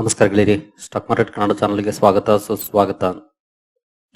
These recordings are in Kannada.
ನಮಸ್ಕಾರ ಗೆಳೆಯರಿ. ಸ್ಟಾಕ್ ಮಾರ್ಕೆಟ್ ಕನ್ನಡ ಚಾನಲ್ಗೆ ಸ್ವಾಗತ, ಸುಸ್ವಾಗತ.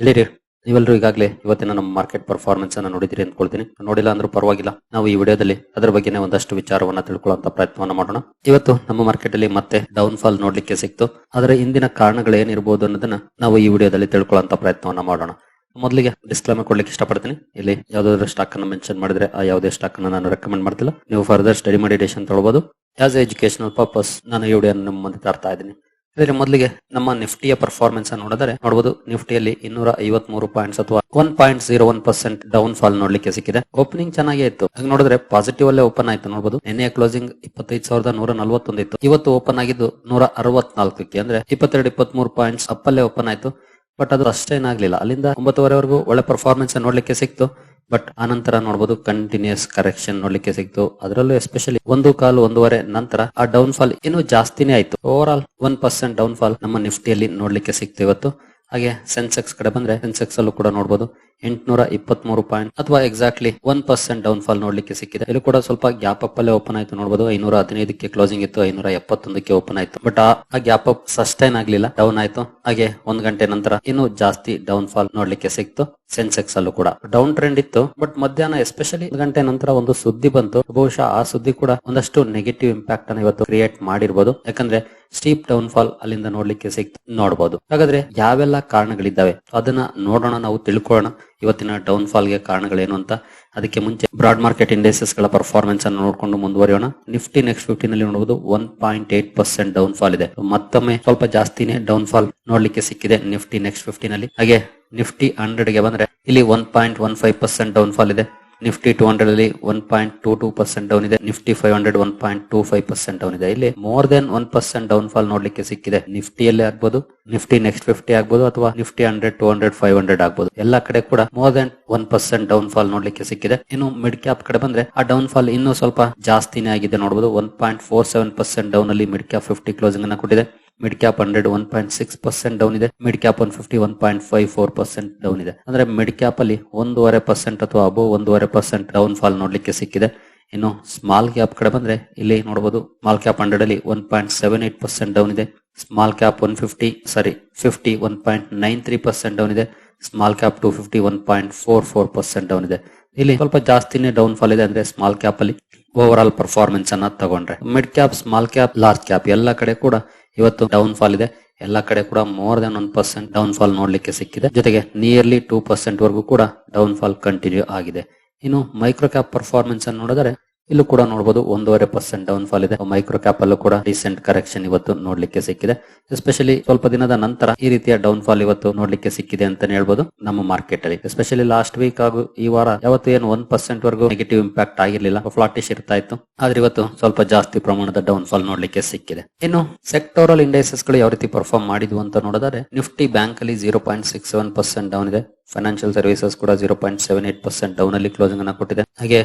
ಗೆಳೆಯರಿ, ನೀವೆಲ್ಲರೂ ಈಗಾಗಲೇ ಇವತ್ತಿನ ನಮ್ಮ ಮಾರ್ಕೆಟ್ ಪರ್ಫಾರ್ಮೆನ್ಸ್ ಅನ್ನು ನೋಡಿದಿರಿ ಅಂದ್ಕೊಳ್ತೀನಿ. ನೋಡಿಲ್ಲ ಅಂದ್ರೂ ಪರವಾಗಿಲ್ಲ. ನಾವು ಈ ವಿಡಿಯೋದಲ್ಲಿ ಅದರ ಬಗ್ಗೆನೇ ಒಂದಷ್ಟು ವಿಚಾರವನ್ನ ತಿಳ್ಕೊಳ್ಳುವಂತ ಪ್ರಯತ್ನವನ್ನು ಮಾಡೋಣ. ಇವತ್ತು ನಮ್ಮ ಮಾರ್ಕೆಟ್ ಅಲ್ಲಿ ಮತ್ತೆ ಡೌನ್ ಫಾಲ್ ನೋಡ್ಲಿಕ್ಕೆ ಸಿಕ್ತು. ಆದರೆ ಕಾರಣಗಳು ಏನಿರಬಹುದು ಅನ್ನೋದನ್ನ ನಾವು ಈ ವಿಡಿಯೋದಲ್ಲಿ ತಿಳ್ಕೊಳ್ಳುವಂತ ಪ್ರಯತ್ನವನ್ನು ಮಾಡೋಣ. ಮೊದಲಿಗೆ ಡಿಸ್ಕ್ಲೇಮರ್ ಕೊಡ್ಲಿಕ್ಕೆ ಇಷ್ಟಪಡ್ತೀನಿ. ಇಲ್ಲಿ ಯಾವ್ದಾದ್ರು ಸ್ಟಾಕ್ ಅನ್ನು ಮೆನ್ಷನ್ ಮಾಡಿದ್ರೆ ಆ ಯಾವುದೇ ಸ್ಟಾಕ್ ಅನ್ನು ನಾನು ರೆಕಮೆಂಡ್ ಮಾಡ್ತಿಲ್ಲ. ನೀವು ಫರ್ದರ್ ಸ್ಟಡಿ ಮಾಡಿ ಡಿಸಿಷನ್ ತಗೊಳ್ಬಹುದು ಆಸ್ ಎಜುಕೇಶನಲ್ ಪರ್ಪಸ್ ನಾನು ಈ ನಿಮ್ಮ ಮುಂದೆ ತರ್ತಾ ಇದ್ದೀನಿ. ಇದರಲ್ಲಿ ಮೊದಲಿಗೆ ನಮ್ಮ ನಿಫ್ಟಿಯ ಪರ್ಫಾರ್ಮೆನ್ಸ್ ಅನ್ನು ನೋಡಿದರೆ ನೋಡಬಹುದು ನಿಫ್ಟಿಯಲ್ಲಿ ಇನ್ನೂರ ಐವತ್ ಮೂರು ಪಾಯಿಂಟ್ಸ್ ಅಥವಾ one point zero one percent down fall ನೋಡ್ಲಿಕ್ಕೆ ಸಿಕ್ಕಿದೆ. ಓಪನಿಂಗ್ ಚೆನ್ನಾಗೇ ಇತ್ತು. ಹಾಗೆ ನೋಡಿದ್ರೆ ಪಾಸಿಟಿವ್ ಅಲ್ಲೇ ಓಪನ್ ಆಯ್ತು ನೋಡಬಹುದು ನಿನ್ನೆ ಕ್ಲೋಸಿಂಗ್ ಇಪ್ಪತ್ತೈದು ಸಾವಿರದ ನೂರ ನಲವತ್ತೊಂದು ಇತ್ತು ಇವತ್ತು ಓಪನ್ ಆಗಿದ್ದು ನೂರ ಅರವತ್ನಾಲ್ಕಕ್ಕೆ ಅಂದ್ರೆ ಇಪ್ಪತ್ತೆರಡು ಇಪ್ಪತ್ತ್ ಮೂರು ಪಾಯಿಂಟ್ಸ್ ಅಪ್ಪಲ್ಲೇ ಓಪನ್ ಆಯ್ತು. ಬಟ್ ಅದು ಅಷ್ಟೇನಾಗ್ಲಿಲ್ಲ ಅಲ್ಲಿಂದ ಒಂಬತ್ತುವರೆವರೆಗೂ ಒಳ್ಳೆ ಪರ್ಫಾರ್ಮೆನ್ಸ್ ನೋಡ್ಲಿಕ್ಕೆ ಸಿಕ್ತು. ಬಟ್ ಆನಂತರ ನೋಡಬಹುದು ಕಂಟಿನ್ಯೂಸ್ ಕರೆಕ್ಷನ್ ನೋಡ್ಲಿಕ್ಕೆ ಸಿಕ್ತು. ಅದರಲ್ಲೂ ಎಸ್ಪೆಷಲಿ ಒಂದು ಕಾಲು ಒಂದೂವರೆ ನಂತರ ಆ ಡೌನ್ ಫಾಲ್ ಇನ್ನೂ ಜಾಸ್ತಿನೇ ಆಯ್ತು. Overall one percent down fall ನಮ್ಮ ನಿಫ್ಟಿಯಲ್ಲಿ ನೋಡ್ಲಿಕ್ಕೆ ಸಿಕ್ತು ಇವತ್ತು. ಹಾಗೆ ಸೆನ್ಸೆಕ್ಸ್ ಕಡೆ ಬಂದ್ರೆ ಸೆನ್ಸೆಕ್ಸ್ ಅಲ್ಲೂ ಕೂಡ ನೋಡಬಹುದು ಎಂಟುನೂರ ಇಪ್ಪತ್ತ್ ಮೂರು ಪಾಯಿಂಟ್ ಅಥವಾ exactly one percent down fall ನೋಡ್ಲಿಕ್ಕೆ ಸಿಕ್ಕಿದೆ. ಇಲ್ಲಿ ಕೂಡ ಸ್ವಲ್ಪ ಗ್ಯಾಪ್ ಅಪ್ ಅಲ್ಲೇ ಓಪನ್ ಆಯ್ತು ನೋಡಬಹುದು ಐನೂರ ಹದಿನೈದಕ್ಕೆ ಕ್ಲೋಸಿಂಗ್ ಇತ್ತು, ಐನೂರ ಎಪ್ಪತ್ತೊಂದಕ್ಕೆ ಓಪನ್ ಆಯ್ತು. ಬಟ್ ಆ ಗ್ಯಾಪ್ ಅಪ್ ಸಸ್ಟೈನ್ ಆಗ್ಲಿಲ್ಲ ಡೌನ್ ಆಯ್ತು. ಹಾಗೆ ಒಂದ್ ಗಂಟೆ ನಂತರ ಇನ್ನೂ ಜಾಸ್ತಿ ಡೌನ್ ಫಾಲ್ ನೋಡ್ಲಿಕ್ಕೆ ಸಿಕ್ತು ಸೆನ್ಸೆಕ್ಸ್ ಅಲ್ಲೂ ಕೂಡ. ಡೌನ್ ಟ್ರೆಂಡ್ ಇತ್ತು ಬಟ್ ಮಧ್ಯಾಹ್ನ ಎಸ್ಪೆಷಲಿ ಗಂಟೆ ನಂತರ ಒಂದು ಸುದ್ದಿ ಬಂತು. ಬಹುಶಃ ಆ ಸುದ್ದಿ ಕೂಡ ಒಂದಷ್ಟು ನೆಗೆಟಿವ್ ಇಂಪ್ಯಾಕ್ಟ್ ಅನ್ನು ಇವತ್ತು ಕ್ರಿಯೇಟ್ ಮಾಡಿರ್ಬೋದು. ಯಾಕಂದ್ರೆ ಸ್ಟೀಪ್ ಡೌನ್ ಫಾಲ್ ಅಲ್ಲಿಂದ ನೋಡ್ಲಿಕ್ಕೆ ಸಿಕ್ ನೋಡಬಹುದು ಹಾಗಾದ್ರೆ ಯಾವೆಲ್ಲ ಕಾರಣಗಳಿದ್ದಾವೆ? ಅದನ್ನ ನೋಡೋಣ, ನಾವು ತಿಳ್ಕೊಳ್ಳೋಣ. ಇವತ್ತಿನ ಡೌನ್ ಫಾಲ್ಗೆ ಕಾರಣಗಳೇನು ಅಂತ. ಅದಕ್ಕೆ ಮುಂಚೆ ಬ್ರಾಡ್ ಮಾರ್ಕೆಟ್ ಇಂಡೆಕ್ಸಸ್ಗಳ ಪರ್ಫಾರ್ಮೆನ್ಸ್ ಅನ್ನು ನೋಡ್ಕೊಂಡು ಮುಂದುವರಿಯೋಣ. ನಿಫ್ಟಿ ನೆಕ್ಸ್ಟ್ ಫಿಫ್ಟಿ ನಲ್ಲಿ ನೋಡಬಹುದು one point eight percent down fall ಇದೆ. ಮತ್ತೊಮ್ಮೆ ಸ್ವಲ್ಪ ಜಾಸ್ತಿನೇ ಡೌನ್ ಫಾಲ್ ನೋಡ್ಲಿಕ್ಕೆ ಸಿಕ್ಕಿದೆ ನಿಫ್ಟಿ ನೆಕ್ಸ್ಟ್ ಫಿಫ್ಟಿ ನಲ್ಲಿ. ಹಾಗೆ ನಿಫ್ಟಿ ಹಂಡ್ರೆಡ್ಗೆ ಬಂದ್ರೆ ಇಲ್ಲಿ one point one five percent down fall ಇದೆ. ನಿಫ್ಟಿ ಟೂ ಹಂಡ್ರೆಡ್ ಅಲ್ಲಿ one point two two percent down ಇದೆ, Nifty five hundred one point two five percent down ಇದೆ. ಇಲ್ಲಿ more than one percent down fall ನೋಡ್ಲಿಕ್ಕೆ ಸಿಕ್ಕಿದೆ. ನಿಫ್ಟಿಯಲ್ಲಿ ಆಗ್ಬೋದು, ನಿಫ್ಟಿ ನೆಕ್ಸ್ಟ್ ಫಿಫ್ಟಿ ಆಗ್ಬೋದು ಅಥವಾ Nifty hundred two hundred five hundred ಆಗ್ಬೋದು. ಎಲ್ಲಾ ಕಡೆ ಕೂಡ more than one percent down fall ನೋಡ್ಲಿಕ್ಕೆ ಸಿಕ್ಕಿದೆ. ಇನ್ನು ಮಿಡ್ ಕ್ಯಾಪ್ ಕಡೆ ಬಂದ್ರೆ ಆ ಡೌನ್ ಫಾಲ್ ಇನ್ನೂ ಸ್ವಲ್ಪ ಜಾಸ್ತಿನೇ ಆಗಿದೆ ನೋಡಬಹುದು one point four seven percent down ಅಲ್ಲಿ ಮಿಡ್ ಕ್ಯಾಪ್ ಫಿಫ್ಟಿ ಕ್ಲೋಸಿಂಗ್ ಅನ್ನ ಕೊಟ್ಟಿದೆ. Mid cap hundred one point six percent down ಇದೆ. Mid cap one fifty one point five four percent down ಇದೆ. ಅಂದ್ರೆ ಮಿಡ್ ಕ್ಯಾಪ್ ಅಲ್ಲಿ ಒಂದೂವರೆ ಪರ್ಸೆಂಟ್ ಅಥವಾ ಅಬೋ ಒಂದೂವರೆ ಪರ್ಸೆಂಟ್ ಡೌನ್ ಫಾಲ್ ನೋಡ್ಲಿಕ್ಕೆ ಸಿಕ್ಕಿದೆ. ಇನ್ನು ಸ್ಮಾಲ್ ಕ್ಯಾಪ್ ಕಡೆ ಬಂದ್ರೆ ಇಲ್ಲಿ ನೋಡಬಹುದು ಸ್ಮಾಲ್ ಕ್ಯಾಪ್ ಹಂಡ್ರೆಡ್ ಅಲ್ಲಿ one point seven eight percent down ಇದೆ. Small cap one fifty sorry fifty one point nine three percent down ಇದೆ. Small cap two fifty one point four four percent down ಇದೆ. ಇಲ್ಲಿ ಸ್ವಲ್ಪ ಜಾಸ್ತಿನೇ ಡೌನ್ ಫಾಲ್ ಇದೆ ಅಂದ್ರೆ ಸ್ಮಾಲ್ ಕ್ಯಾಪ್ ಅಲ್ಲಿ ಓವರ್ ಆಲ್ ಪರ್ಫಾರ್ಮೆನ್ಸ್ ಅನ್ನ ತಗೊಂಡ್ರೆ. Mid cap small cap large cap ಎಲ್ಲ ಕಡೆ ಕೂಡ ಇವತ್ತು ಡೌನ್ ಫಾಲ್ ಇದೆ. ಎಲ್ಲ ಕಡೆ ಕೂಡ more than one percent down fall ನೋಡ್ಲಿಕ್ಕೆ ಸಿಕ್ಕಿದೆ. ಜೊತೆಗೆ ನಿಯರ್ಲಿ ಟೂ ಪರ್ಸೆಂಟ್ ವರೆಗೂ ಕೂಡ ಡೌನ್ ಫಾಲ್ ಕಂಟಿನ್ಯೂ ಆಗಿದೆ. ಇನ್ನು ಮೈಕ್ರೋ ಕ್ಯಾಪ್ ಪರ್ಫಾರ್ಮೆನ್ಸ್ ಅನ್ನು ನೋಡಿದರೆ ಇಲ್ಲೂ ಕೂಡ ನೋಡಬಹುದು ಒಂದೂವರೆ ಪರ್ಸೆಂಟ್ ಡೌನ್ ಫಾಲ್ ಇದೆ. ಮೈಕ್ರೋ ಕ್ಯಾಪ್ ಅಲ್ಲೂ ಕೂಡ ರೀಸೆಂಟ್ ಕರೆಕ್ಷನ್ ಇವತ್ತು ನೋಡ್ಲಿಕ್ಕೆ ಸಿಕ್ಕಿದೆ. ಎಸ್ಪೆಷಲಿ ಸ್ವಲ್ಪ ದಿನದ ನಂತರ ಈ ರೀತಿಯ ಡೌನ್ ಫಾಲ್ ಇವತ್ತು ನೋಡ್ಲಿಕ್ಕೆ ಸಿಕ್ಕಿದೆ ಅಂತಾನೆ ಹೇಳ್ಬಹುದು ನಮ್ಮ ಮಾರ್ಕೆಟ್ ಅಲ್ಲಿ. ಎಸ್ಪೆಷಲಿ ಲಾಸ್ಟ್ ವೀಕ್ ಹಾಗೂ ಈ ವಾರ ಯಾವತ್ತು ಏನು ಒನ್ ಪರ್ಸೆಂಟ್ ವರೆಗೂ ನೆಗೆಟಿವ್ ಇಂಪ್ಯಾಕ್ಟ್ ಆಗಿರ್ಲಿಲ್ಲ. ಫ್ಲಾಟಿಶ್ ಇರ್ತಾ ಇತ್ತು. ಆದ್ರೆ ಇವತ್ತು ಸ್ವಲ್ಪ ಜಾಸ್ತಿ ಪ್ರಮಾಣದ ಡೌನ್ ಫಾಲ್ ನೋಡ್ಲಿಕ್ಕೆ ಸಿಕ್ಕಿದೆ. ಇನ್ನು ಸೆಕ್ಟೋರಲ್ ಇಂಡೈಸಸ್ಗಳು ಯಾವ ರೀತಿ ಪರ್ಫಾರ್ಮ್ ಮಾಡಿದ್ವು ಅಂತ ನೋಡಿದ್ರೆ ನಿಫ್ಟಿ ಬ್ಯಾಂಕ್ ಅಲ್ಲಿ zero point six seven percent down ಇದೆ. ಫೈನಾನ್ಷಿಯಲ್ ಸರ್ವಿಸಸ್ ಕೂಡ zero point seven eight percent down ಅಲ್ಲಿ ಕ್ಲೋಸಿಂಗ್ ಅನ್ನ ಕೊಟ್ಟಿದೆ. ಹಾಗೆ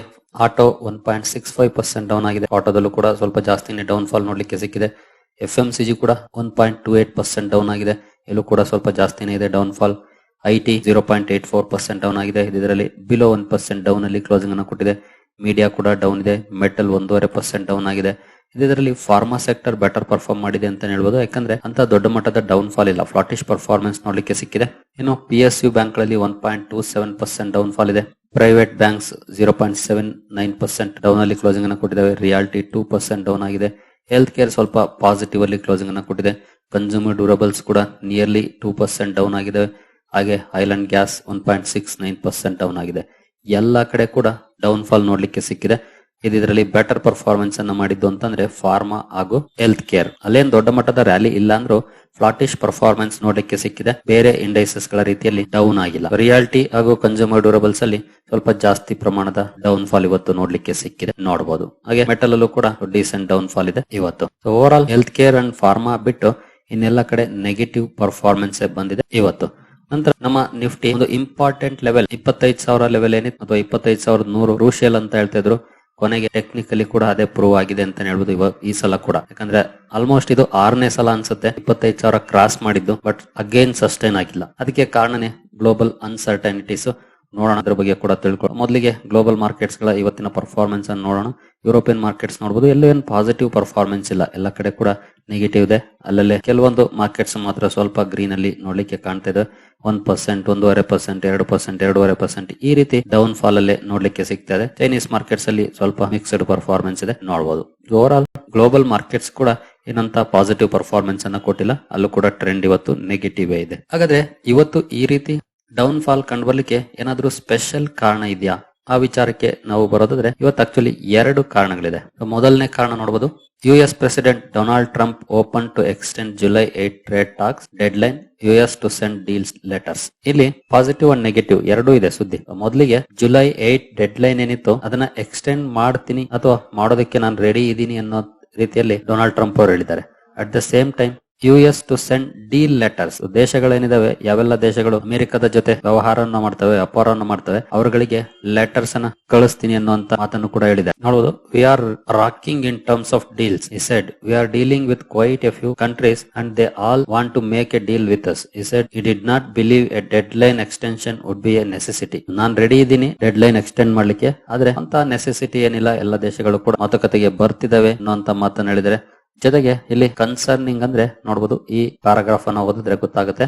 auto one point six five percent down ಆಗಿದೆ. ಆಟೋದಲ್ಲೂ ಕೂಡ ಸ್ವಲ್ಪ ಜಾಸ್ತಿನೇ ಡೌನ್ ಫಾಲ್ ನೋಡ್ಲಿಕ್ಕೆ ಸಿಕ್ಕಿದೆ. ಎಫ್ ಎಂ ಸಿ ಜಿ ಕೂಡ one point two eight percent down ಆಗಿದೆ. ಇಲ್ಲೂ ಕೂಡ ಸ್ವಲ್ಪ ಜಾಸ್ತಿನೇ ಇದೆ down fall I T zero point eight four percent down ಆಗಿದೆ. ಇದರಲ್ಲಿ ಬಿಲೋ ಒನ್ ಪರ್ಸೆಂಟ್ ಡೌನ್ ಅಲ್ಲಿ ಕ್ಲೋಸಿಂಗ್ ಅನ್ನು ಕೊಟ್ಟಿದೆ. ಮೀಡಿಯಾ ಕೂಡ ಡೌನ್ ಇದೆ. ಮೆಟಲ್ ಒಂದೂವರೆ ಪರ್ಸೆಂಟ್ ಡೌನ್ ಆಗಿದೆ. ಇದರಲ್ಲಿ ಫಾರ್ಮಾ ಸೆಕ್ಟರ್ ಬೆಟರ್ ಪರ್ಫಾರ್ಮ್ ಮಾಡಿದೆ ಅಂತ ಹೇಳ್ಬೋದು. ಯಾಕಂದ್ರೆ ಅಂತ ದೊಡ್ಡ ಮಟ್ಟದ ಡೌನ್ ಫಾಲ್ ಇಲ್ಲ. ಫ್ಲಾಟಿಶ್ ಪರ್ಫಾರ್ಮೆನ್ಸ್ ನೋಡ್ಲಿಕ್ಕೆ ಸಿಕ್ಕಿದೆ. ಇನ್ನು ಪಿ ಎಸ್ ಯು ಬ್ಯಾಂಕ್ಗಳಲ್ಲಿ one point two seven percent down fall ಇದೆ. Private banks zero point seven nine percent down ಅಲ್ಲಿ ಕ್ಲೋಸಿಂಗ್ ಅನ್ನು ಕೊಟ್ಟಿದ್ದಾವೆ. ರಿಯಾಲಿಟಿ ಟೂ ಪರ್ಸೆಂಟ್ ಡೌನ್ ಆಗಿದೆ. ಹೆಲ್ತ್ ಕೇರ್ ಸ್ವಲ್ಪ ಪಾಸಿಟಿವ್ ಅಲ್ಲಿ ಕ್ಲೋಸಿಂಗ್ ಅನ್ನು ಕೊಟ್ಟಿದೆ. ಕನ್ಸ್ಯೂಮರ್ ಡ್ಯೂರಬಲ್ಸ್ ಕೂಡ ನಿಯರ್ಲಿ ಟೂ ಪರ್ಸೆಂಟ್ ಡೌನ್ ಆಗಿದೆ ಹಾಗೆ oil and gas one point six nine percent down ಆಗಿದೆ. ಎಲ್ಲಾ ಕಡೆ ಕೂಡ ಡೌನ್ ಫಾಲ್ ನೋಡ್ಲಿಕ್ಕೆ ಸಿಕ್ಕಿದೆ. ಇದರಲ್ಲಿ ಬೆಟರ್ ಪರ್ಫಾರ್ಮೆನ್ಸ್ ಅನ್ನ ಮಾಡಿದ್ದು ಅಂತಂದ್ರೆ ಫಾರ್ಮಾ ಹಾಗೂ ಹೆಲ್ತ್ ಕೇರ್ ಅಲ್ಲೇನ್ ದೊಡ್ಡ ಮಟ್ಟದ ರ್ಯಾಲಿ ಇಲ್ಲ ಅಂದ್ರೂ ಫ್ಲಾಟಿಶ್ ಪರ್ಫಾರ್ಮೆನ್ಸ್ ನೋಡ್ಲಿಕ್ಕೆ ಸಿಕ್ಕಿದೆ. ಬೇರೆ ಇಂಡೈಸಸ್ಗಳ ರೀತಿಯಲ್ಲಿ ಡೌನ್ ಆಗಿಲ್ಲ. ರಿಯಾಲಿಟಿ ಹಾಗೂ ಕನ್ಸ್ಯೂಮರ್ ಡ್ಯೂರಬಲ್ಸ್ ಅಲ್ಲಿ ಸ್ವಲ್ಪ ಜಾಸ್ತಿ ಪ್ರಮಾಣದ ಡೌನ್ ಫಾಲ್ ಇವತ್ತು ನೋಡ್ಲಿಕ್ಕೆ ಸಿಕ್ಕಿದೆ. ನೋಡಬಹುದು ಹಾಗೆ ಮೆಟಲ್ ಅಲ್ಲೂ ಕೂಡ ಡೀಸೆಂಟ್ ಡೌನ್ ಫಾಲ್ ಇದೆ ಇವತ್ತು. Overall health care and pharma ಬಿಟ್ಟು ಇನ್ನೆಲ್ಲ ಕಡೆ ನೆಗೆಟಿವ್ ಪರ್ಫಾರ್ಮೆನ್ಸ್ ಬಂದಿದೆ ಇವತ್ತು. ನಂತರ ನಮ್ಮ ನಿಫ್ಟಿ, ಒಂದು ಇಂಪಾರ್ಟೆಂಟ್ ಲೆವೆಲ್ ಇಪ್ಪತ್ತೈದು ಸಾವಿರ ಲೆವೆಲ್ ಏನಿತ್ತು, ಅಥವಾ ಇಪ್ಪತ್ತೈದು ಸಾವಿರದ ನೂರು ಕ್ರೂಷಿಯಲ್ ಅಂತ ಹೇಳ್ತಾ ಇದ್ರು. ಕೊನೆಗೆ ಟೆಕ್ನಿಕಲಿ ಕೂಡ ಅದೇ ಪ್ರೂವ್ ಆಗಿದೆ ಅಂತ ಹೇಳ್ಬೋದು ಇವಾಗ ಈ ಸಲ ಕೂಡ. ಯಾಕಂದ್ರೆ ಆಲ್ಮೋಸ್ಟ್ ಇದು ಆರನೇ ಸಲ ಅನ್ಸುತ್ತೆ. ಇಪ್ಪತ್ತೈದು ಸಾವಿರ ಕ್ರಾಸ್ ಮಾಡಿದ್ದು ಬಟ್ ಅಗೇನ್ ಸಸ್ಟೈನ್ ಆಗಿಲ್ಲ. ಅದಕ್ಕೆ ಕಾರಣನೇ ಗ್ಲೋಬಲ್ ಅನ್ಸರ್ಟನಿಟೀಸ್ ನೋಡೋಣ, ಅದ್ರ ಬಗ್ಗೆ ಕೂಡ ತಿಳ್ಕೊಳ್ಳೋಣ. ಮೊದಲಿಗೆ ಗ್ಲೋಬಲ್ ಮಾರ್ಕೆಟ್ಸ್ಗಳ ಇವತ್ತಿನ ಪರ್ಫಾರ್ಮೆನ್ಸ್ ಅನ್ನು ನೋಡೋಣ. ಯುರೋಪಿಯನ್ ಮಾರ್ಕೆಟ್ಸ್ ನೋಡಬಹುದು ಎಲ್ಲೂ ಏನು ಪಾಸಿಟಿವ್ ಪರ್ಫಾರ್ಮೆನ್ಸ್ ಇಲ್ಲ. ಎಲ್ಲ ಕಡೆ ಕೂಡ ನೆಗೆಟಿವ್ ಇದೆ. ಅಲ್ಲಲ್ಲೇ ಕೆಲವೊಂದು ಮಾರ್ಕೆಟ್ಸ್ ಮಾತ್ರ ಸ್ವಲ್ಪ ಗ್ರೀನ್ ಅಲ್ಲಿ ನೋಡ್ಲಿಕ್ಕೆ ಕಾಣ್ತಾ ಇದೆ. ಒನ್ ಪರ್ಸೆಂಟ್ ಒಂದೂವರೆ ಪರ್ಸೆಂಟ್ ಎರಡು ಪರ್ಸೆಂಟ್ ಎರಡೂವರೆ ಪರ್ಸೆಂಟ್ ಈ ರೀತಿ ಡೌನ್ ಫಾಲ್ ಅಲ್ಲಿ ನೋಡ್ಲಿಕ್ಕೆ ಸಿಗ್ತಾ ಇದೆ. ಚೈನೀಸ್ ಮಾರ್ಕೆಟ್ಸ್ ಅಲ್ಲಿ ಸ್ವಲ್ಪ ಮಿಕ್ಸ್ಡ್ ಪರ್ಫಾರ್ಮೆನ್ಸ್ ಇದೆ. ನೋಡಬಹುದು ಓವರ್ ಆಲ್ ಗ್ಲೋಬಲ್ ಮಾರ್ಕೆಟ್ಸ್ ಕೂಡ ಏನಂತ ಪಾಸಿಟಿವ್ ಪರ್ಫಾರ್ಮೆನ್ಸ್ ಅನ್ನ ಕೊಟ್ಟಿಲ್ಲ. ಅಲ್ಲೂ ಕೂಡ ಟ್ರೆಂಡ್ ಇವತ್ತು ನೆಗೆಟಿವ್ ಇದೆ. ಹಾಗಾದ್ರೆ ಇವತ್ತು ಈ ರೀತಿ ಡೌನ್ ಫಾಲ್ ಕಂಡು ಬರ್ಲಿಕ್ಕೆ ಏನಾದ್ರೂ ಸ್ಪೆಷಲ್ ಕಾರಣ ಇದೆಯಾ? ಆ ವಿಚಾರಕ್ಕೆ ನಾವು ಬರೋದಾದ್ರೆ ಇವತ್ತು ಆಕ್ಚುಲಿ ಎರಡು ಕಾರಣಗಳಿದೆ. ಮೊದಲನೇ ಕಾರಣ ನೋಡಬಹುದು U S president Donald Trump open to extend July eight trade talks deadline U S to send deals letters ಇಲ್ಲಿ ಪಾಸಿಟಿವ್ ಅಂಡ್ ನೆಗೆಟಿವ್ ಎರಡೂ ಇದೆ ಸುದ್ದಿ. ಮೊದಲಿಗೆ ಜುಲೈ ಏಟ್ ಡೆಡ್ ಲೈನ್ ಏನಿತ್ತು ಅದನ್ನ ಎಕ್ಸ್ಟೆಂಡ್ ಮಾಡ್ತೀನಿ ಅಥವಾ ಮಾಡೋದಕ್ಕೆ ನಾನು ರೆಡಿ ಇದ್ದೀನಿ ಅನ್ನೋ ರೀತಿಯಲ್ಲಿ ಡೊನಾಲ್ಡ್ ಟ್ರಂಪ್ ಅವರು ಹೇಳಿದ್ದಾರೆ. At the same time U S to send deal letters ದೇಶಗಳೇನಿದಾವೆ? ಯಾವೆಲ್ಲ ದೇಶಗಳು ಅಮೆರಿಕದ ಜೊತೆ ವ್ಯವಹಾರವನ್ನು ಮಾಡ್ತವೆ, ವ್ಯಾಪಾರವನ್ನು ಮಾಡ್ತವೆ, ಅವರುಗಳಿಗೆ ಲೆಟರ್ಸ್ ಅನ್ನ ಕಳಿಸ್ತೀನಿ ಅನ್ನುವಂತ ಮಾತನ್ನು ಕೂಡ ಹೇಳಿದೆ ನೋಡಬಹುದು we are rocking in terms of deals he said we are dealing with quite a few countries and they all want to make a deal with us he said he did not believe a deadline extension would be a necessity ನಾನು ರೆಡಿ ಇದ್ದೀನಿ ಡೆಡ್ ಲೈನ್ ಎಕ್ಸ್ಟೆಂಡ್ ಮಾಡ್ಲಿಕ್ಕೆ. ಆದ್ರೆ ಅಂತ ನೆಸೆಸಿಟಿ ಏನಿಲ್ಲ, ಎಲ್ಲ ದೇಶಗಳು ಕೂಡ ಮಾತುಕತೆಗೆ ಬರ್ತಿದಾವೆ ಅನ್ನುವಂತ ಮಾತನ್ನು ಹೇಳಿದರೆ ಜೊತೆಗೆ ಇಲ್ಲಿ ಕನ್ಸರ್ನಿಂಗ್ ಅಂದ್ರೆ ನೋಡಬಹುದು ಈ ಪ್ಯಾರಾಗ್ರಾಫ್ ಅನ್ನು ಓದಿದ್ರೆ ಗೊತ್ತಾಗುತ್ತೆ.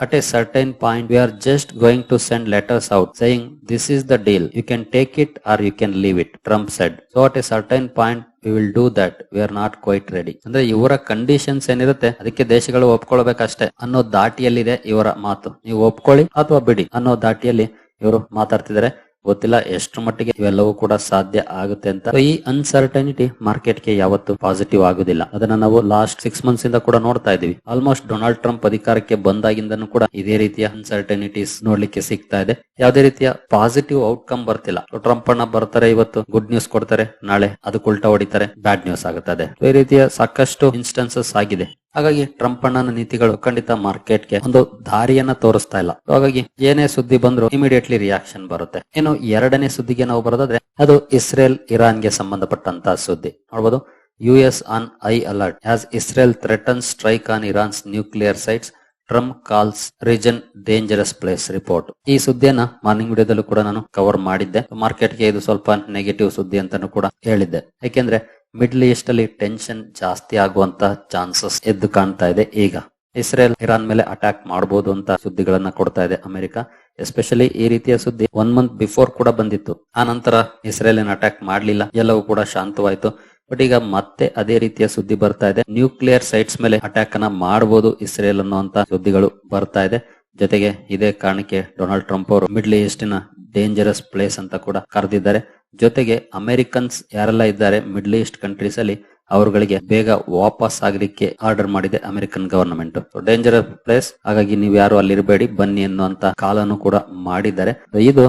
At a certain point we are just going to send letters out saying this is the deal you can take it or you can leave it Trump said so at a certain point we will do that we are not quite ready ಅಂದ್ರೆ ಇವರ ಕಂಡೀಷನ್ಸ್ ಏನಿರುತ್ತೆ, ಅದಕ್ಕೆ ದೇಶಗಳು ಒಪ್ಕೊಳ್ಬೇಕಷ್ಟೇ ಅನ್ನೋ ದಾಟಿಯಲ್ಲಿದೆ ಇವರ ಮಾತು. ನೀವು ಒಪ್ಕೊಳ್ಳಿ ಅಥವಾ ಬಿಡಿ ಅನ್ನೋ ದಾಟಿಯಲ್ಲಿ ಇವರು ಮಾತಾಡ್ತಿದ್ದಾರೆ. ಗೊತ್ತಿಲ್ಲ ಎಷ್ಟು ಮಟ್ಟಿಗೆ ಇವೆಲ್ಲವೂ ಕೂಡ ಸಾಧ್ಯ ಆಗುತ್ತೆ ಅಂತ. ಈ ಅನ್ಸರ್ಟನಿಟಿ ಮಾರ್ಕೆಟ್ಗೆ ಯಾವತ್ತು ಪಾಸಿಟಿವ್ ಆಗುದಿಲ್ಲ. ಅದನ್ನ ನಾವು ಲಾಸ್ಟ್ ಸಿಕ್ಸ್ ಮಂತ್ಸ್ ಇಂದ ಕೂಡ ನೋಡ್ತಾ ಇದೀವಿ ಆಲ್ಮೋಸ್ಟ್ ಡೊನಾಲ್ಡ್ ಟ್ರಂಪ್ ಅಧಿಕಾರಕ್ಕೆ ಬಂದಾಗಿಂದನೂ ಕೂಡ ಇದೇ ರೀತಿಯ ಅನ್ಸರ್ಟನಿಟೀಸ್ ನೋಡ್ಲಿಕ್ಕೆ ಸಿಗ್ತಾ ಇದೆ. ಯಾವುದೇ ರೀತಿಯ ಪಾಸಿಟಿವ್ ಔಟ್ಕಮ್ ಬರ್ತಿಲ್ಲ. ಟ್ರಂಪ್ ಅಣ್ಣ ಬರ್ತಾರೆ, ಇವತ್ತು ಗುಡ್ ನ್ಯೂಸ್ ಕೊಡ್ತಾರೆ, ನಾಳೆ ಅದಕ್ಕೆ ಉಲ್ಟಾ ಹೊಡಿತಾರೆ ಬ್ಯಾಡ್ ನ್ಯೂಸ್ ಆಗುತ್ತದೆ. ಈ ರೀತಿಯ ಸಾಕಷ್ಟು ಇನ್ಸ್ಟೆನ್ಸಸ್ ಆಗಿದೆ. ಹಾಗಾಗಿ ಟ್ರಂಪ್ ಅಣ್ಣನ ನೀತಿಗಳು ಖಂಡಿತ ಮಾರ್ಕೆಟ್ಗೆ ಒಂದು ದಾರಿಯನ್ನ ತೋರಿಸ್ತಾ ಇಲ್ಲ. ಹಾಗಾಗಿ ಏನೇ ಸುದ್ದಿ ಬಂದ್ರು ಇಮಿಡಿಯೇಟ್ಲಿ ರಿಯಾಕ್ಷನ್ ಬರುತ್ತೆ. ಇನ್ನು ಎರಡನೇ ಸುದ್ದಿಗೆ ನಾವು ಬರೋದಾದ್ರೆ, ಅದು ಇಸ್ರೇಲ್ ಇರಾನ್ಗೆ ಸಂಬಂಧಪಟ್ಟಂತ ಸುದ್ದಿ. ನೋಡಬಹುದು U S on high alert as Israel threaten strike on Iran's nuclear sites Trump calls region dangerous place report ಈ ಸುದ್ದಿಯನ್ನ ಮಾರ್ನಿಂಗ್ ವಿಡಿಯೋದಲ್ಲೂ ಕೂಡ ನಾನು ಕವರ್ ಮಾಡಿದ್ದೆ. ಮಾರ್ಕೆಟ್ಗೆ ಇದು ಸ್ವಲ್ಪ ನೆಗೆಟಿವ್ ಸುದ್ದಿ ಅಂತಾನು ಕೂಡ ಹೇಳಿದ್ದೆ. ಯಾಕೆಂದ್ರೆ ಮಿಡ್ಲ್ ಈಸ್ಟ್ ಅಲ್ಲಿ ಟೆನ್ಷನ್ ಜಾಸ್ತಿ ಆಗುವಂತ ಚಾನ್ಸಸ್ ಎದ್ದು ಕಾಣ್ತಾ ಇದೆ. ಈಗ ಇಸ್ರೇಲ್ ಇರಾನ್ ಮೇಲೆ ಅಟ್ಯಾಕ್ ಮಾಡಬಹುದು ಅಂತ ಸುದ್ದಿಗಳನ್ನ ಕೊಡ್ತಾ ಇದೆ ಅಮೆರಿಕ. ಎಸ್ಪೆಷಲಿ ಈ ರೀತಿಯ ಸುದ್ದಿ ಒನ್ ಮಂತ್ ಬಿಫೋರ್ ಕೂಡ ಬಂದಿತ್ತು. ಆ ನಂತರ ಇಸ್ರೇಲ್ ಏನ್ ಅಟ್ಯಾಕ್ ಮಾಡ್ಲಿಲ್ಲ. ಎಲ್ಲವೂ ಕೂಡ ಶಾಂತವಾಯ್ತು. ಬಟ್ ಈಗ ಮತ್ತೆ ಅದೇ ರೀತಿಯ ಸುದ್ದಿ ಬರ್ತಾ ಇದೆ. ನ್ಯೂಕ್ಲಿಯರ್ ಸೈಟ್ಸ್ ಮೇಲೆ ಅಟ್ಯಾಕ್ ಅನ್ನ ಮಾಡಬಹುದು ಇಸ್ರೇಲ್ ಅನ್ನುವಂತ ಸುದ್ದಿಗಳು ಬರ್ತಾ ಇದೆ. ಜೊತೆಗೆ ಇದೇ ಕಾರಣಕ್ಕೆ ಡೊನಾಲ್ಡ್ ಟ್ರಂಪ್ ಅವರು ಮಿಡ್ಲ್ ಈಸ್ಟಿನ ಡೇಂಜರಸ್ ಪ್ಲೇಸ್ ಅಂತ ಕೂಡ ಕರೆದಿದ್ದಾರೆ. ಜೊತೆಗೆ ಅಮೆರಿಕನ್ಸ್ ಯಾರೆಲ್ಲ ಇದ್ದಾರೆ ಮಿಡ್ಲ್ ಈಸ್ಟ್ ಕಂಟ್ರೀಸ್ ಅಲ್ಲಿ, ಅವರುಗಳಿಗೆ ಬೇಗ ವಾಪಸ್ ಆಗಲಿಕ್ಕೆ ಆರ್ಡರ್ ಮಾಡಿದೆ ಅಮೆರಿಕನ್ ಗವರ್ನಮೆಂಟ್ ಡೇಂಜರಸ್ ಪ್ಲೇಸ್ ಹಾಗಾಗಿ ನೀವು ಯಾರು ಅಲ್ಲಿರಬೇಡಿ, ಬನ್ನಿ ಅನ್ನುವಂತ ಕಾಲನು ಕೂಡ ಮಾಡಿದ್ದಾರೆ. ಇದು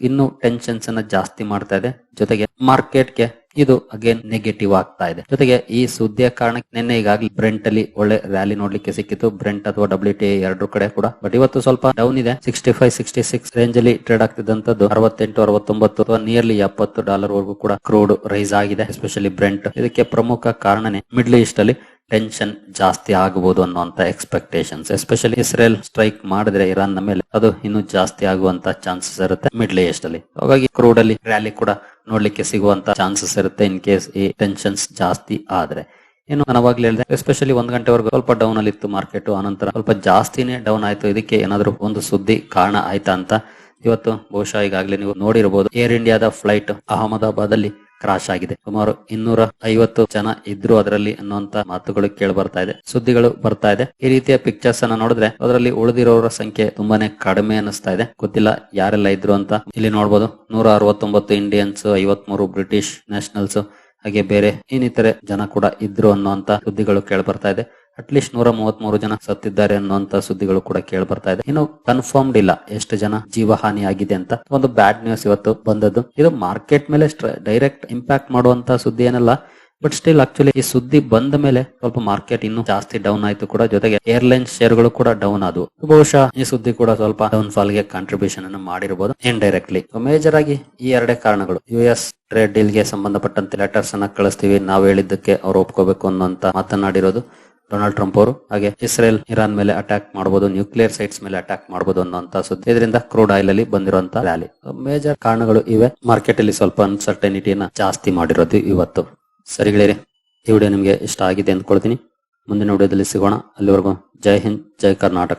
ಇನ್ನು ಟೆನ್ಷನ್ಸ್ ಅನ್ನ ಜಾಸ್ತಿ ಮಾಡ್ತಾ ಇದೆ. ಜೊತೆಗೆ ಮಾರ್ಕೆಟ್ಗೆ ಇದು ಅಗೇನ್ ನೆಗೆಟಿವ್ ಆಗ್ತಾ ಇದೆ. ಜೊತೆಗೆ ಈ ಸುದ್ದಿಯ ಕಾರಣಕ್ಕೆ ನಿನ್ನೆ ಈಗಾಗಲೇ ಬ್ರೆಂಟ್ ಅಲ್ಲಿ ಒಳ್ಳೆ ರ್ಯಾಲಿ ನೋಡ್ಲಿಕ್ಕೆ ಸಿಕ್ಕಿತ್ತು. ಬ್ರೆಂಟ್ ಅಥವಾ ಡಬ್ಲ್ಯೂ ಟಿ ಎರಡು ಕಡೆ ಕೂಡ. ಬಟ್ ಇವತ್ತು ಸ್ವಲ್ಪ ಡೌನ್ ಇದೆ. Sixty five sixty six range ಅಲ್ಲಿ ಟ್ರೇಡ್ ಆಗ್ತಿದ್ದಂತದ್ದು ಅರವತ್ತೆಂಟು, ಅರವತ್ತೊಂಬತ್ತು ಅಥವಾ ನಿಯರ್ಲಿ ಎಪ್ಪತ್ತು ಡಾಲರ್ ವರೆಗೂ ಕೂಡ ಕ್ರೂಡ್ ರೈಸ್ ಆಗಿದೆ ಎಸ್ಪೆಷಲಿ ಬ್ರೆಂಟ್ ಇದಕ್ಕೆ ಪ್ರಮುಖ ಕಾರಣನೇ ಮಿಡ್ಲ್ ಈಸ್ಟ್ ಅಲ್ಲಿ ಟೆನ್ಷನ್ ಜಾಸ್ತಿ ಆಗಬಹುದು ಅನ್ನುವಂತ ಎಕ್ಸ್ಪೆಕ್ಟೇಷನ್ಸ್ ಎಸ್ಪೆಷಲಿ ಇಸ್ರೇಲ್ ಸ್ಟ್ರೈಕ್ ಮಾಡಿದ್ರೆ ಇರಾನ್ನ ಮೇಲೆ ಅದು ಇನ್ನೂ ಜಾಸ್ತಿ ಆಗುವಂತ ಚಾನ್ಸಸ್ ಇರುತ್ತೆ ಮಿಡ್ಲ್ ಈಸ್ಟ್ ಅಲ್ಲಿ. ಹಾಗಾಗಿ ಕ್ರೂಡ್ ಅಲ್ಲಿ ರ್ಯಾಲಿ ಕೂಡ ನೋಡ್ಲಿಕ್ಕೆ ಸಿಗುವಂತ ಚಾನ್ಸಸ್ ಇರುತ್ತೆ ಇನ್ ಕೇಸ್ ಈ ಟೆನ್ಷನ್ಸ್ ಜಾಸ್ತಿ ಆದ್ರೆ. ಇನ್ನು ನಾವಾಗ್ಲೇ ಹೇಳಿದೆ ಎಸ್ಪೆಷಲಿ ಒಂದ್ ಗಂಟೆವರೆಗೂ ಸ್ವಲ್ಪ ಡೌನ್ ಅಲ್ಲಿ ಇತ್ತು ಮಾರ್ಕೆಟ್ ಆನಂತರ ಸ್ವಲ್ಪ ಜಾಸ್ತಿನೇ ಡೌನ್ ಆಯ್ತು. ಇದಕ್ಕೆ ಏನಾದ್ರು ಒಂದು ಸುದ್ದಿ ಕಾರಣ ಆಯ್ತಾ ಅಂತ ಇವತ್ತು ಬಹುಶಃ ಈಗಾಗಲೇ ನೀವು ನೋಡಿರಬಹುದು ಏರ್ ಇಂಡಿಯಾದ ಫ್ಲೈಟ್ ಅಹಮದಾಬಾದ್ ಅಲ್ಲಿ ಕ್ರಾಶ್ ಆಗಿದೆ. ಸುಮಾರು ಇನ್ನೂರ ಐವತ್ತು ಜನ ಇದ್ರು ಅದರಲ್ಲಿ ಅನ್ನುವಂತ ಮಾತುಗಳು ಕೇಳಿ ಬರ್ತಾ ಇದೆ, ಸುದ್ದಿಗಳು ಬರ್ತಾ ಇದೆ. ಈ ರೀತಿಯ ಪಿಕ್ಚರ್ಸ್ ಅನ್ನ ನೋಡಿದ್ರೆ ಅದರಲ್ಲಿ ಉಳಿದಿರೋರ ಸಂಖ್ಯೆ ತುಂಬಾನೇ ಕಡಿಮೆ ಅನಿಸ್ತಾ ಇದೆ. ಗೊತ್ತಿಲ್ಲ ಯಾರೆಲ್ಲ ಇದ್ರು ಅಂತ ಇಲ್ಲಿ ನೋಡಬಹುದು ನೂರ ಅರವತ್ತೊಂಬತ್ತು ಇಂಡಿಯನ್ಸ್ ಐವತ್ಮೂರು ಬ್ರಿಟಿಷ್ ನ್ಯಾಷನಲ್ಸ್ ಹಾಗೆ ಬೇರೆ ಇನ್ನಿತರೆ ಜನ ಕೂಡ ಇದ್ರು ಅನ್ನುವಂತ ಸುದ್ದಿಗಳು ಕೇಳಿ ಬರ್ತಾ ಇದೆ. ಅಟ್ಲೀಸ್ಟ್ ನೂರ ಮೂವತ್ಮೂರು ಜನ ಸತ್ತಿದ್ದಾರೆ ಅನ್ನುವಂತ ಸುದ್ದಿಗಳು ಕೂಡ ಕೇಳಿ ಬರ್ತಾ ಇದೆ. ಇನ್ನು ಕನ್ಫರ್ಮ್ಡ್ ಇಲ್ಲ ಎಷ್ಟು ಜನ ಜೀವ ಹಾನಿ ಆಗಿದೆ ಅಂತ. ಒಂದು ಬ್ಯಾಡ್ ನ್ಯೂಸ್ ಇವತ್ತು ಬಂದದ್ದು. ಇದು ಮಾರ್ಕೆಟ್ ಮೇಲೆ ಡೈರೆಕ್ಟ್ ಇಂಪ್ಯಾಕ್ಟ್ ಮಾಡುವಂತ ಸುದ್ದಿ ಏನಲ್ಲ. ಬಟ್ ಸ್ಟಿಲ್ ಆಕ್ಚುಲಿ ಈ ಸುದ್ದಿ ಬಂದ ಮೇಲೆ ಸ್ವಲ್ಪ ಮಾರ್ಕೆಟ್ ಇನ್ನು ಜಾಸ್ತಿ ಡೌನ್ ಆಯ್ತು ಕೂಡ. ಜೊತೆಗೆ ಏರ್ಲೈನ್ಸ್ ಶೇರ್ಗಳು ಕೂಡ ಡೌನ್ ಆದವು. ಬಹುಶಃ ಈ ಸುದ್ದಿ ಕೂಡ ಸ್ವಲ್ಪ ಡೌನ್ ಫಾಲ್ಗೆ ಕಾಂಟ್ರಿಬ್ಯೂಷನ್ ಅನ್ನು ಮಾಡಿರಬಹುದು ಇಂಡೈರೆಕ್ಟ್ಲಿ ಮೇಜರ್ ಆಗಿ ಈ ಎರಡೇ ಕಾರಣಗಳು. ಯು ಎಸ್ ಟ್ರೇಡ್ ಡೀಲ್ಗೆ ಸಂಬಂಧಪಟ್ಟಂತೆ ಲೆಟರ್ಸ್ ಅನ್ನ ಕಳಿಸ್ತೀವಿ. ನಾವು ಹೇಳಿದ್ದಕ್ಕೆ ಅವ್ರು ಒಪ್ಕೋಬೇಕು ಅನ್ನುವಂತ ಮಾತನಾಡಿರೋದು. ಡೊನಾಲ್ಡ್ ಟ್ರಂಪ್ ಅವರು ಹಾಗೆ ಇಸ್ರೇಲ್, ಇರಾನ್ ಮೇಲೆ ಅಟ್ಯಾಕ್ ಮಾಡಬಹುದು ನ್ಯೂಕ್ಲಿಯರ್ ಸೈಟ್ಸ್ ಮೇಲೆ ಅಟ್ಯಾಕ್ ಮಾಡಬಹುದು ಅನ್ನುವಂತ ಸುದ್ದಿ. ಇದರಿಂದ ಕ್ರೂಡ್ ಆಯಿಲ್ ಅಲ್ಲಿ ಬಂದಿರುವಂತಹ ರ್ಯಾಲಿ ಮೇಜರ್ ಕಾರಣಗಳು ಇವೆ. ಮಾರ್ಕೆಟ್ ಅಲ್ಲಿ ಸ್ವಲ್ಪ ಅನ್ಸರ್ಟನಿಟಿಯನ್ನ ಜಾಸ್ತಿ ಮಾಡಿರೋದು ಇವತ್ತು. ಸರಿಗಳಿರಿ ಈ ವಿಡಿಯೋ ನಿಮಗೆ ಇಷ್ಟ ಆಗಿದೆ ಅಂದ್ಕೊಳ್ತೀನಿ. ಮುಂದಿನ ವಿಡಿಯೋದಲ್ಲಿ ಸಿಗೋಣ. ಅಲ್ಲಿವರೆಗೂ ಜೈ ಹಿಂದ್, ಜೈ ಕರ್ನಾಟಕ.